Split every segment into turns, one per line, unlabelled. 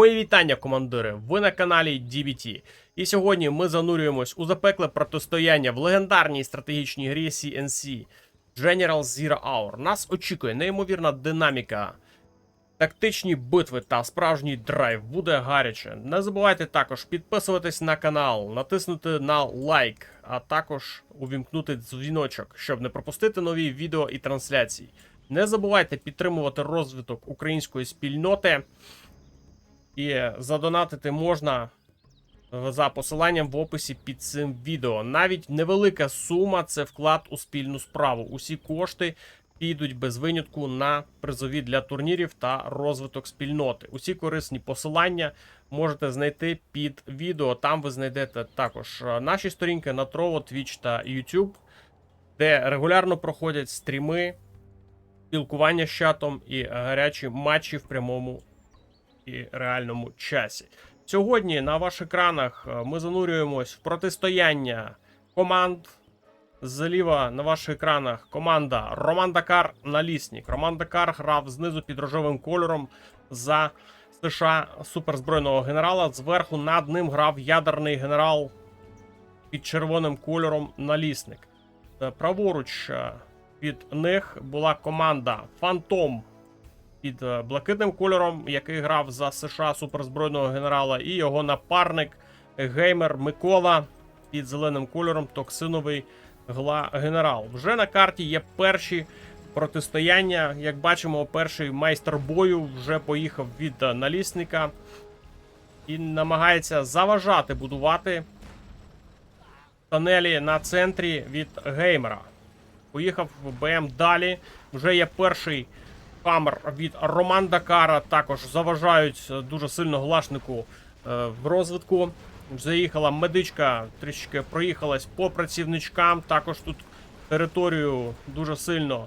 Мої вітання, командири! Ви на каналі DBT. І сьогодні ми занурюємось у запекле протистояння в легендарній стратегічній грі CNC General Zero Hour. Нас очікує неймовірна динаміка, тактичні битви та справжній драйв. Буде гаряче. Не забувайте також підписуватись на канал, натиснути на лайк, а також увімкнути дзвіночок, щоб не пропустити нові відео і трансляції. Не забувайте підтримувати розвиток української спільноти. І задонатити можна за посиланням в описі під цим відео. Навіть невелика сума це вклад у спільну справу. Усі кошти підуть без винятку на призові для турнірів та розвиток спільноти. Усі корисні посилання можете знайти під відео. Там ви знайдете також е, наші сторінки на Trovo, Twitch та YouTube, де регулярно проходять стріми, спілкування з чатом і гарячі матчі в прямому і реальному часі. Сьогодні на ваших екранах е, ми занурюємось в протистояння команд. Зліва на ваших екранах команда Роман Дакар Налісник. Роман Дакар грав знизу під рожевим кольором за США суперзбройного генерала. Зверху над ним грав ядерний генерал під червоним кольором Налісник. Е, Праворуч е, від них була команда Фантом під е, блакитним кольором, який грав за США суперзбройного генерала, і його напарник геймер Микола під зеленим кольором токсиновий генерал. Вже на карті є перші протистояння. Як бачимо, перший майстер бою вже поїхав від е, налісника і намагається заважати будувати тонелі на центрі від геймера. Поїхав в БМ далі. Вже є перший камер від Роман Дакара. Також заважають дуже сильно глашнику е, в розвитку. Заїхала медичка, трішки проїхалась по працівничкам. Також тут територію дуже сильно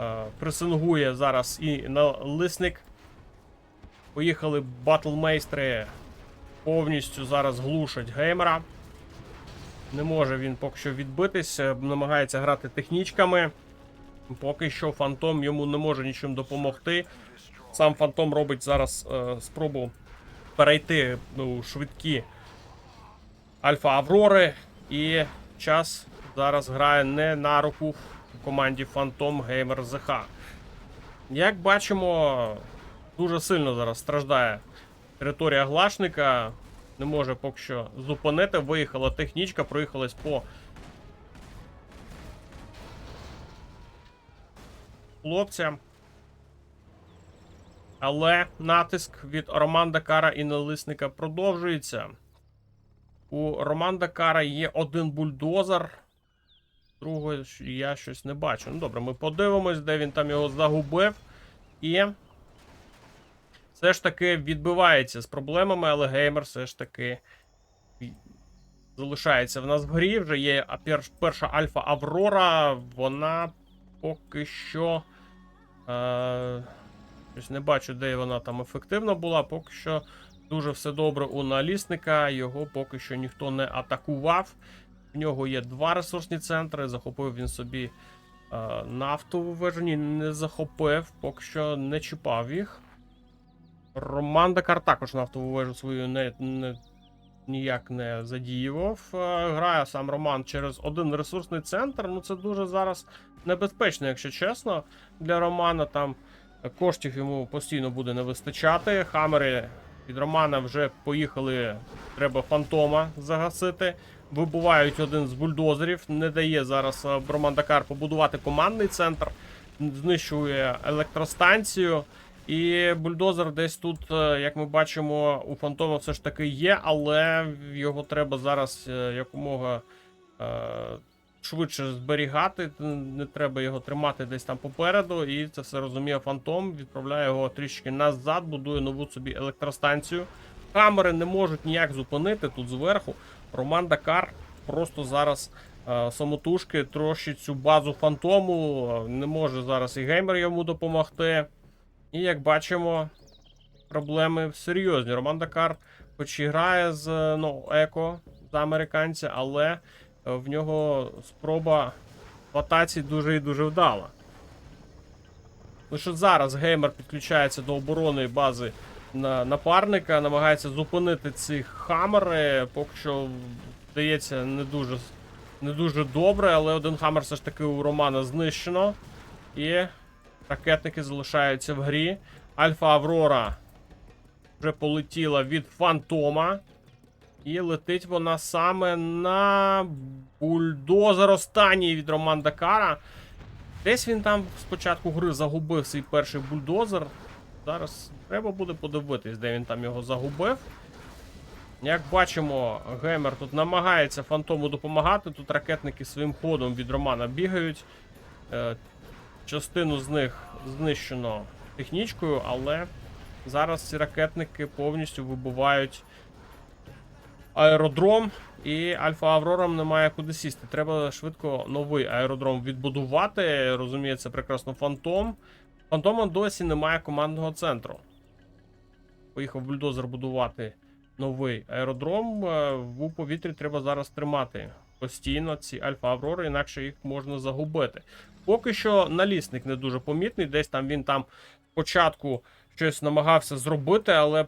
е, пресингує зараз і налисник. Поїхали батлмейстри повністю зараз глушать геймера. Не може він поки що відбитись, е, намагається грати технічками. Поки що Фантом йому не може нічим допомогти. Сам Фантом робить зараз е, спробу перейти у швидкі Альфа Аврори. І час зараз грає не на руку команді Фантом Геймер ЗХ. Як бачимо, дуже сильно зараз страждає територія глашника. Не може поки що зупинити. Виїхала технічка, проїхалась по хлопцям. Але натиск від Роман Кара і налисника продовжується. У Роман Кара є один бульдозер. Другого я щось не бачу. Ну добре, ми подивимось, де він там його загубив. І. Все ж таки відбивається з проблемами, але геймер все ж таки залишається в нас в грі. Вже є перша Альфа Аврора. Вона поки що. Е, не бачу, де вона там ефективна була. Поки що дуже все добре у налісника. Його поки що ніхто не атакував. В нього є два ресурсні центри. Захопив він собі е, нафтову вежу. Ні, не захопив, поки що не чіпав їх. Роман Дакар також нафтову вежу свою не, не, ніяк не задіював. Е, Грає сам Роман через один ресурсний центр. Ну це дуже зараз небезпечно, якщо чесно. Для Романа там коштів йому постійно буде не вистачати. Хамери від Романа вже поїхали. Треба фантома загасити. Вибувають один з бульдозерів. Не дає зараз е, Роман Дакар побудувати командний центр. Знищує електростанцію. І бульдозер десь тут, е, як ми бачимо, у Фантома все ж таки є, але його треба зараз е, якомога е, швидше зберігати. Не треба його тримати десь там попереду. І це все розуміє Фантом. Відправляє його трішки назад, будує нову собі електростанцію. Камери не можуть ніяк зупинити тут зверху. Роман Дакар просто зараз самотужки трощить цю базу фантому. Не може зараз і геймер йому допомогти. І як бачимо, проблеми серйозні. Роман Дакар, хоч і грає з е, ну, еко за американця, але е, в нього спроба в дуже і дуже вдала. Лише зараз геймер підключається до оборони бази на напарника, намагається зупинити ці хамери. Поки що, здається, не дуже, не дуже добре, але один хамер все ж таки у Романа знищено. І ракетники залишаються в грі. Альфа Аврора вже полетіла від Фантома. І летить вона саме на бульдозер останній від Роман Дакара. Десь він там спочатку гри загубив свій перший бульдозер. Зараз треба буде подивитись, де він там його загубив. Як бачимо, геймер тут намагається фантому допомагати. Тут ракетники своїм ходом від Романа бігають. Е, частину з них знищено технічкою, але зараз ці ракетники повністю вибивають аеродром, і Альфа Аврорам немає куди сісти. Треба швидко новий аеродром відбудувати. Розуміє, це прекрасно Фантом. Фантома досі немає командного центру. Поїхав бульдозер будувати новий аеродром. Е, В повітрі треба зараз тримати постійно ці Альфа Аврори, інакше їх можна загубити. Поки що налісник не дуже помітний. Десь там він там спочатку щось намагався зробити, але е,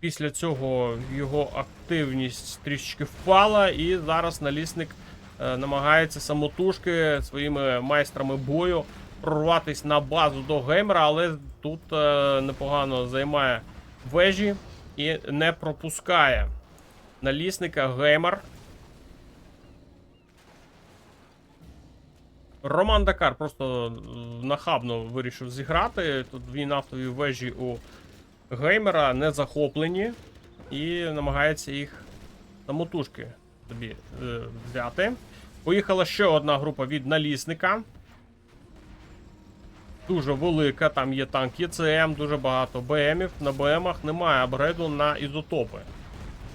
після цього його активність трішечки впала, і зараз налісник е, намагається самотужки своїми майстрами бою прорватися на базу до геймера, але тут е, непогано займає вежі і не пропускає налісника геймер. Роман Дакар просто е, нахабно вирішив зіграти. Тут дві нафтові вежі у геймера не захоплені і намагається їх самотужки собі е, взяти. Поїхала ще одна група від налісника. Дуже велика, там є танк ЄЦМ, дуже багато БМів. На БМах немає апгрейду на ізотопи.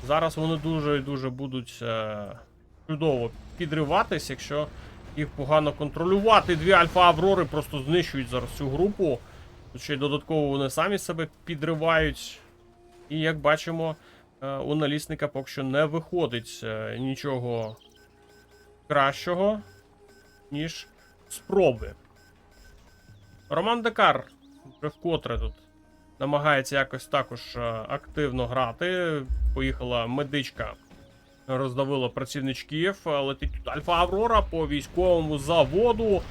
Зараз вони дуже і дуже будуть е, чудово підриватись, якщо їх погано контролювати. Дві Альфа Аврори просто знищують зараз цю групу. Ще й додатково вони самі себе підривають. І як бачимо, е, у налісника поки що не виходить е, нічого кращого, ніж спроби. Роман Декар вже вкотре тут намагається якось також е, активно грати. Поїхала медичка, роздавила працівничків. Летить тут Альфа Аврора по військовому заводу.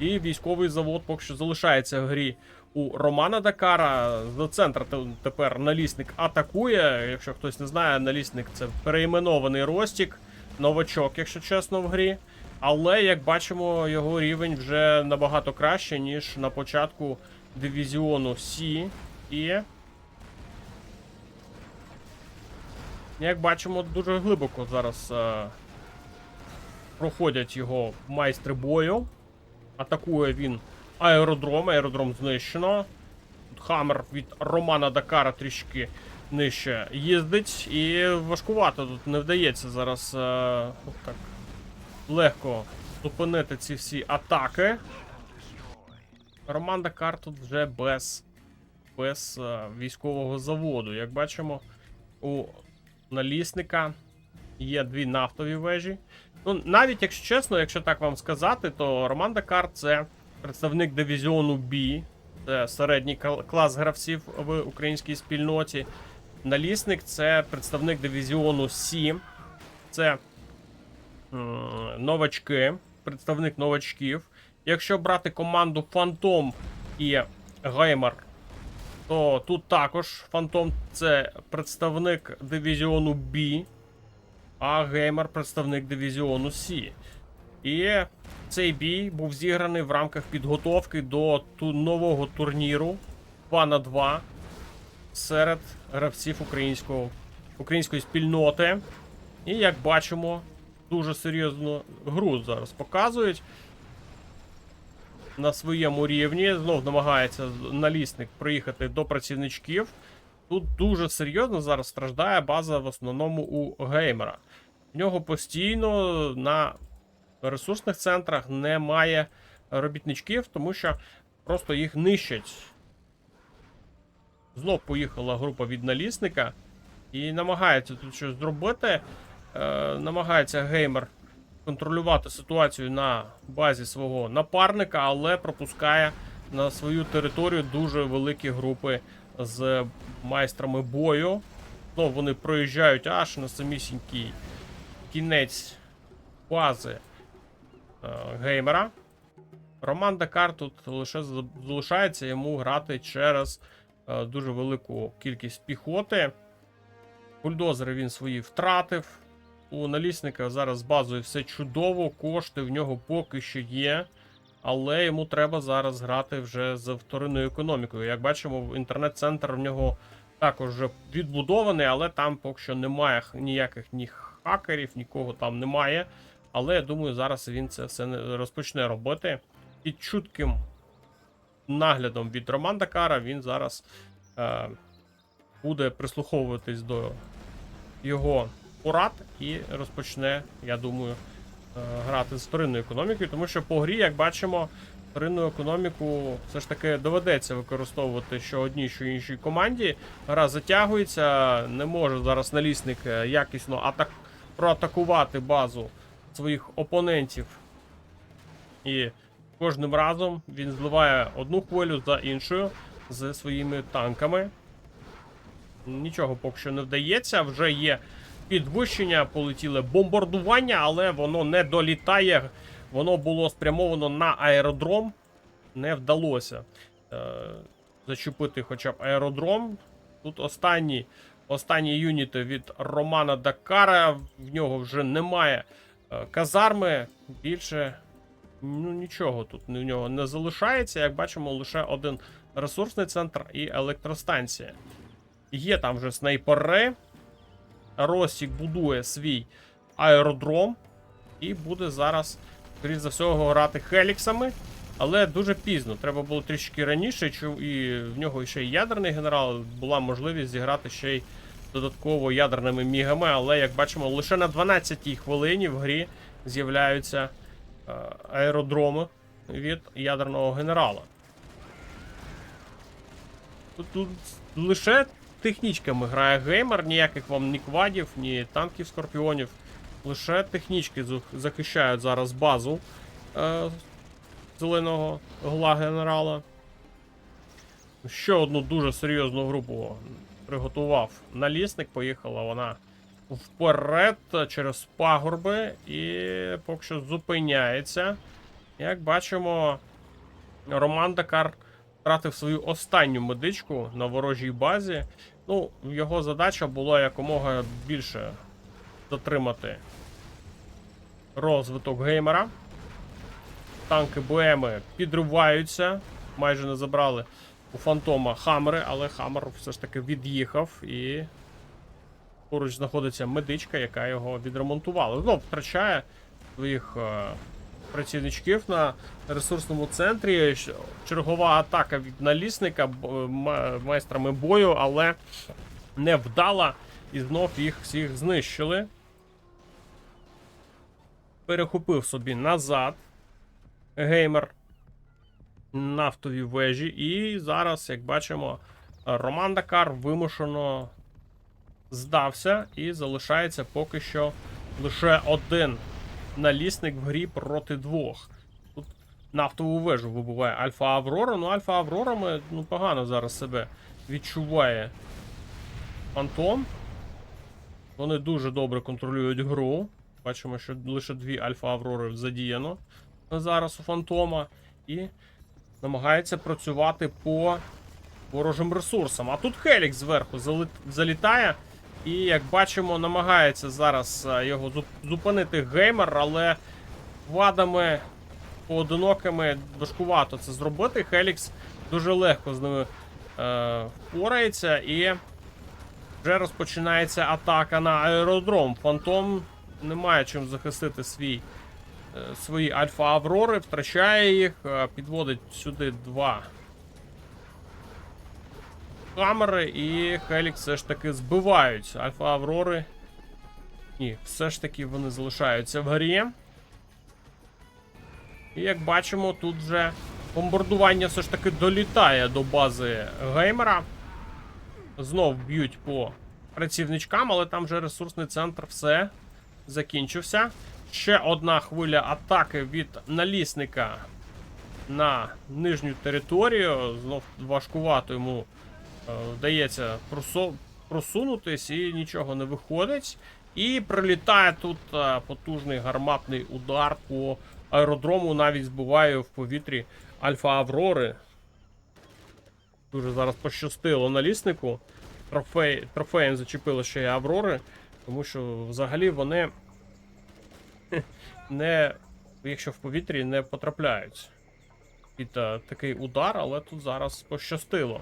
І військовий завод поки що залишається в грі у Романа Дакара. З центра тепер налісник атакує. Якщо хтось не знає, налісник це переіменований Ростік, новачок, якщо чесно, в грі. Але як бачимо, його рівень вже набагато краще, ніж на початку дивізіону Сі. І. Як бачимо, дуже глибоко зараз е, проходять його майстри бою. Атакує він аеродром, аеродром знищено. Хаммер від Романа Дакара трішки нижче їздить. І важкувато тут не вдається зараз е, так легко зупинити ці всі атаки. Роман Дакар тут вже без, без е, військового заводу. Як бачимо, у налісника є дві нафтові вежі. Ну, навіть якщо чесно, якщо так вам сказати, то Роман Дакар це представник дивізіону B, це середній клас гравців в українській спільноті. Налісник це представник дивізіону C, це новачки, представник новачків. Якщо брати команду Фантом і Геймер, то тут також Фантом це представник дивізіону B, а Геймер представник дивізіону C. І цей бій був зіграний в рамках підготовки до ту нового турніру 2 на 2 серед гравців українського, української спільноти. І як бачимо, дуже серйозну гру зараз показують. На своєму рівні знов намагається налісник приїхати до працівничків. Тут дуже серйозно зараз страждає база в основному у геймера. В нього постійно на ресурсних центрах немає робітничків, тому що просто їх нищать. Знов поїхала група від налісника і намагається тут щось зробити. Е, намагається геймер контролювати ситуацію на базі свого напарника, але пропускає на свою територію дуже великі групи з майстрами бою. Ну, вони проїжджають аж на самісінький кінець бази е, геймера. Роман Дакар тут лише залишається йому грати через е, дуже велику кількість піхоти. Бульдозери він свої втратив. У налісника зараз базою все чудово, кошти в нього поки що є. Але йому треба зараз грати вже з вторинною економікою. Як бачимо, інтернет-центр в нього також вже відбудований, але там поки що немає ніяких ні хакерів, нікого там немає. Але я думаю, зараз він це все розпочне робити. Під чутким наглядом від Роман Дакара він зараз е, буде прислуховуватись до його порад і розпочне, я думаю, е, грати з вторинною економікою, тому що по грі, як бачимо, вторинну економіку все ж таки доведеться використовувати що одній, що іншій команді. Гра затягується, не може зараз налісник е, якісно атак... проатакувати базу своїх опонентів. І кожним разом він зливає одну хвилю за іншою з своїми танками. Нічого поки що не вдається. Вже є підвищення, полетіле бомбардування, але воно не долітає. Воно було спрямовано на аеродром. Не вдалося е, зачепити хоча б аеродром. Тут останні, останні юніти від Романа Дакара. В нього вже немає е, казарми. Більше ну, нічого тут в нього не залишається. Як бачимо, лише один ресурсний центр і електростанція. Є там вже снайпери. Росік будує свій аеродром. І буде зараз, скоріш за всього, грати хеліксами. Але дуже пізно. Треба було трішки раніше. І в нього ще й ядерний генерал. Була можливість зіграти ще й додатково ядерними мігами. Але, як бачимо, лише на 12-й хвилині в грі з'являються е, аеродроми від ядерного генерала. Тут, тут лише технічками грає геймер, ніяких вам ні квадів, ні танків скорпіонів. Лише технічки захищають зараз базу е, зеленого гла генерала. Ще одну дуже серйозну групу приготував налісник. Поїхала вона вперед через пагорби і поки що зупиняється. Як бачимо, Роман Дакар втратив свою останню медичку на ворожій базі. Ну, його задача була якомога більше затримати розвиток геймера. Танки БМи підриваються. Майже не забрали у Фантома Хаммери, але Хаммер все ж таки від'їхав і поруч знаходиться медичка, яка його відремонтувала. Ну, втрачає своїх е, працівничків на ресурсному центрі. Чергова атака від налісника майстрами бою, але не вдала. І знов їх всіх знищили. Перехопив собі назад геймер нафтові вежі. І зараз, як бачимо, Роман Дакар вимушено здався і залишається поки що лише один налісник в грі проти двох. Тут нафтову вежу вибиває Альфа Аврора. Ну, Альфа Аврорами ну, погано зараз себе відчуває Фантом. Вони дуже добре контролюють гру. Бачимо, що лише дві Альфа Аврори задіяно зараз у Фантома. І намагається працювати по ворожим ресурсам. А тут Хелікс зверху залітає. І, як бачимо, намагається зараз е, його зупинити геймер, але вадами поодинокими важкувато це зробити. Хелікс дуже легко з ними е, впорається і вже розпочинається атака на аеродром. Фантом не має чим захистити свій, е, свої альфа-аврори, втрачає їх, е, підводить сюди два камери, і Хелікс все ж таки збивають альфа-аврори. Ні, все ж таки вони залишаються в грі. І як бачимо, тут вже бомбардування все ж таки долітає до бази геймера. Знов б'ють по працівничкам, але там вже ресурсний центр все закінчився. Ще одна хвиля атаки від налісника на нижню територію. Знов важкувато йому вдається просо- просунутись і нічого не виходить. І прилітає тут е, потужний гарматний удар по аеродрому, навіть збиває в повітрі Альфа Аврори. Дуже зараз пощастило наліснику. Трофей, трофеєм зачепило ще й Аврори, тому що взагалі вони не, якщо в повітрі не потрапляють під е, такий удар, але тут зараз пощастило.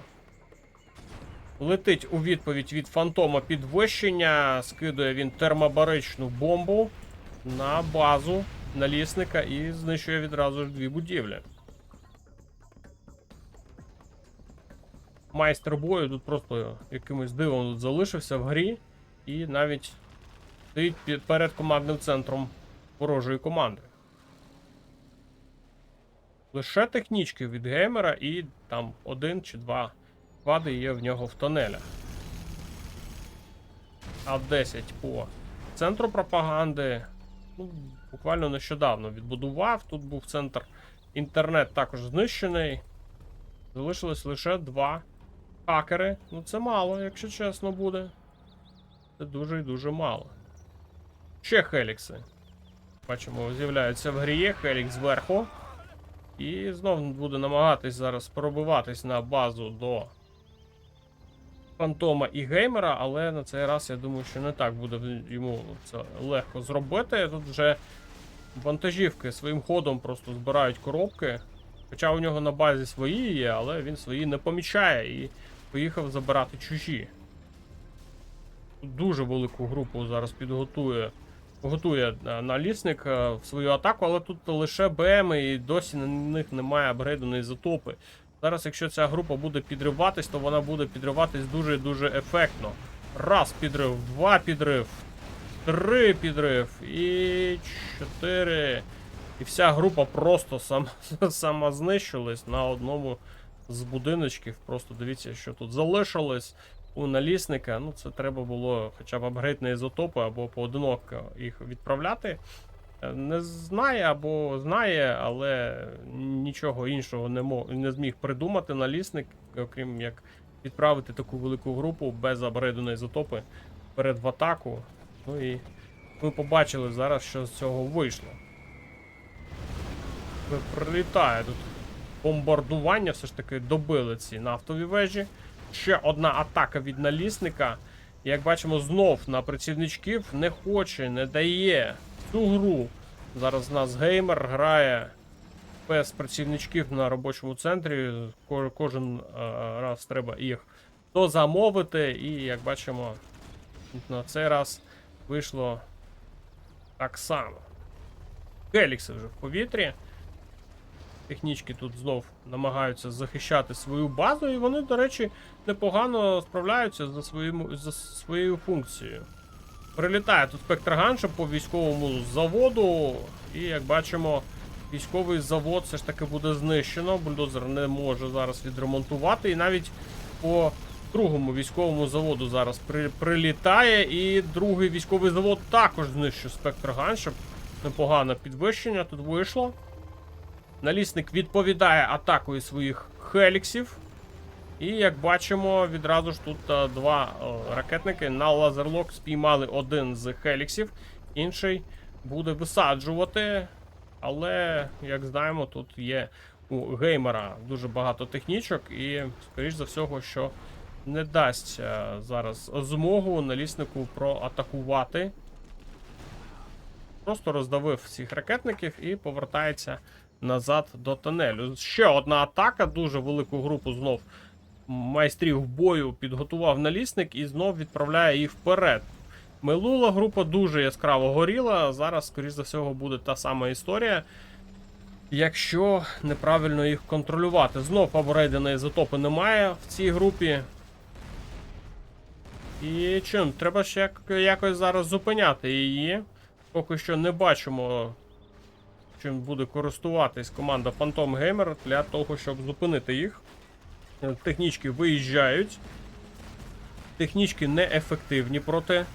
Летить у відповідь від фантома підвищення, скидує він термобаричну бомбу на базу налісника і знищує відразу ж дві будівлі. Майстер бою тут просто якимось дивом тут залишився в грі і навіть стоїть перед командним центром ворожої команди. Лише технічки від геймера і там один чи два склади є в нього в тонелях. А 10 по центру пропаганди. Ну, буквально нещодавно відбудував. Тут був центр інтернет також знищений. Залишилось лише два хакери. Ну це мало, якщо чесно буде. Це дуже і дуже мало. Ще Хелікси. Бачимо, з'являються в грі Хелікс зверху. І знов буде намагатись зараз пробиватись на базу до Фантома і геймера, але на цей раз я думаю, що не так буде йому це легко зробити. Тут вже вантажівки своїм ходом просто збирають коробки. Хоча у нього на базі свої є, але він свої не помічає і поїхав забирати чужі. Дуже велику групу зараз підготує. Готує е, налісник е, в свою атаку, але тут лише БМ і досі на них немає апгрейду на ізотопи. Зараз, якщо ця група буде підриватись, то вона буде підриватись дуже і дуже ефектно. Раз підрив, два підрив, три підрив і чотири. І вся група просто сам, сама знищилась на одному з будиночків. Просто дивіться, що тут залишилось у налісника. Ну, це треба було хоча б апгрейд на ізотопи або поодиноко їх відправляти. Е, Не знає або знає, але нічого іншого не, мо- не зміг придумати налісник, окрім як відправити таку велику групу без апгрейду на ізотопи перед в атаку. Ну і ми побачили зараз, що з цього вийшло. Прилітає тут бомбардування, все ж таки добили ці нафтові вежі. Ще одна атака від налісника. Як бачимо, знов на працівничків не хоче, не дає цю гру. Зараз у нас геймер грає без працівничків на робочому центрі. Кожен е, раз треба їх то замовити, і як бачимо, на цей раз вийшло так само. Гелікси вже в повітрі. Технічки тут знов намагаються захищати свою базу, і вони, до речі, непогано справляються за, своїм, за своєю функцією. Прилітає тут спектроганша по військовому заводу, і як бачимо, військовий завод все ж таки буде знищено. Бульдозер не може зараз відремонтувати. І навіть по другому військовому заводу зараз при, прилітає. І другий військовий завод також знищив спектроганша. Непогане підвищення тут вийшло. Налісник відповідає атакою своїх хеліксів. І як бачимо, відразу ж тут е, два е, ракетники на лазерлок спіймали один з хеліксів, інший буде висаджувати. Але, як знаємо, тут є у геймера дуже багато технічок, і, скоріш за всього, що не дасть е, зараз змогу наліснику проатакувати. Просто роздавив всіх ракетників і повертається назад до тонелю. Ще одна атака, дуже велику групу знов майстрів бою підготував налісник і знов відправляє їх вперед. Минула група дуже яскраво горіла. Зараз, скоріш за всього, буде та сама історія. Якщо неправильно їх контролювати. Знов апгрейди на ізотопи немає в цій групі. І чим? Треба ще якось зараз зупиняти її. Поки що не бачимо, чим буде користуватись команда Phantom Gamer для того, щоб зупинити їх. Е, Технічки виїжджають. Технічки неефективні проти.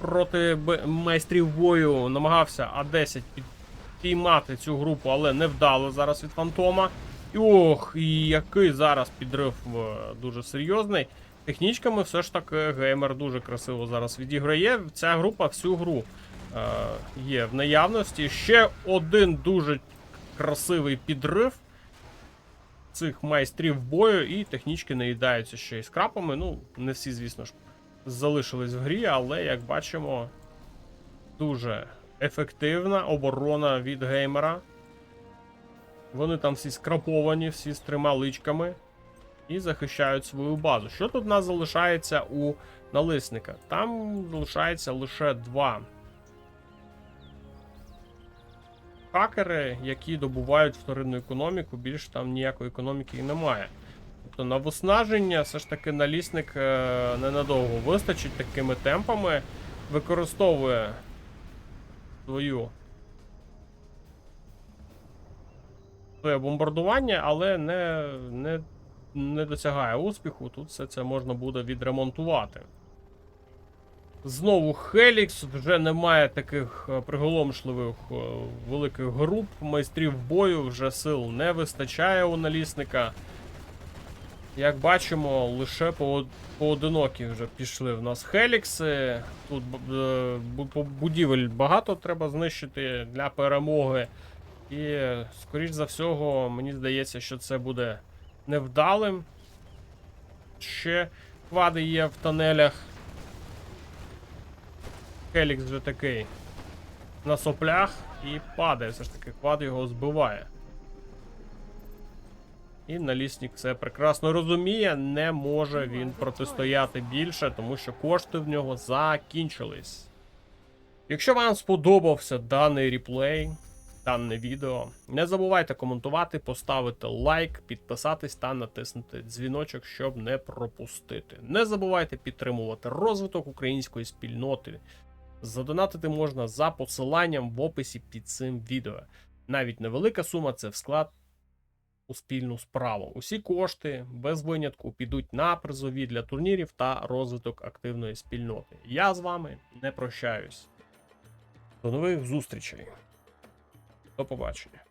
Проти майстрів бою намагався А10 під- піймати цю групу, але не вдало зараз від Фантома. І ох, і який зараз підрив е, дуже серйозний. Технічками все ж таки геймер дуже красиво зараз відіграє. Ця група всю гру е, є в наявності. Ще один дуже красивий підрив цих майстрів бою, і технічки наїдаються ще й скрапами. Ну, не всі, звісно ж, залишились в грі, але як бачимо, дуже ефективна оборона від геймера. Вони там всі скраповані, всі з трьома личками. І захищають свою базу. Що тут у нас залишається у налисника? Там залишається лише два хакери, які добувають вторинну економіку, більш там ніякої економіки і немає. Тобто на виснаження все ж таки налісник е, ненадовго вистачить такими темпами, використовує свою своє бомбардування, але не, не, не досягає успіху. Тут все це можна буде відремонтувати. Знову Хелікс, вже немає таких е, приголомшливих е, великих груп, майстрів бою, вже сил не вистачає у налісника. Як бачимо, лише по- поодинокі вже пішли в нас Хелікси. Тут е, бу- бу- будівель багато треба знищити для перемоги. І, скоріш за всього, мені здається, що це буде невдалим. Ще квади є в тонелях. Хелікс вже такий на соплях і падає. Все ж таки, квад його збиває. І налісник це прекрасно розуміє, не може він протистояти більше, тому що кошти в нього закінчились. Якщо вам сподобався даний реплей, дане відео, не забувайте коментувати, поставити лайк, підписатись та натиснути дзвіночок, щоб не пропустити. Не забувайте підтримувати розвиток української спільноти. Задонатити можна за посиланням в описі під цим відео. Навіть невелика сума це в склад у спільну справу. Усі кошти без винятку підуть на призові для турнірів та розвиток активної спільноти. Я з вами не прощаюсь. До нових зустрічей. До побачення.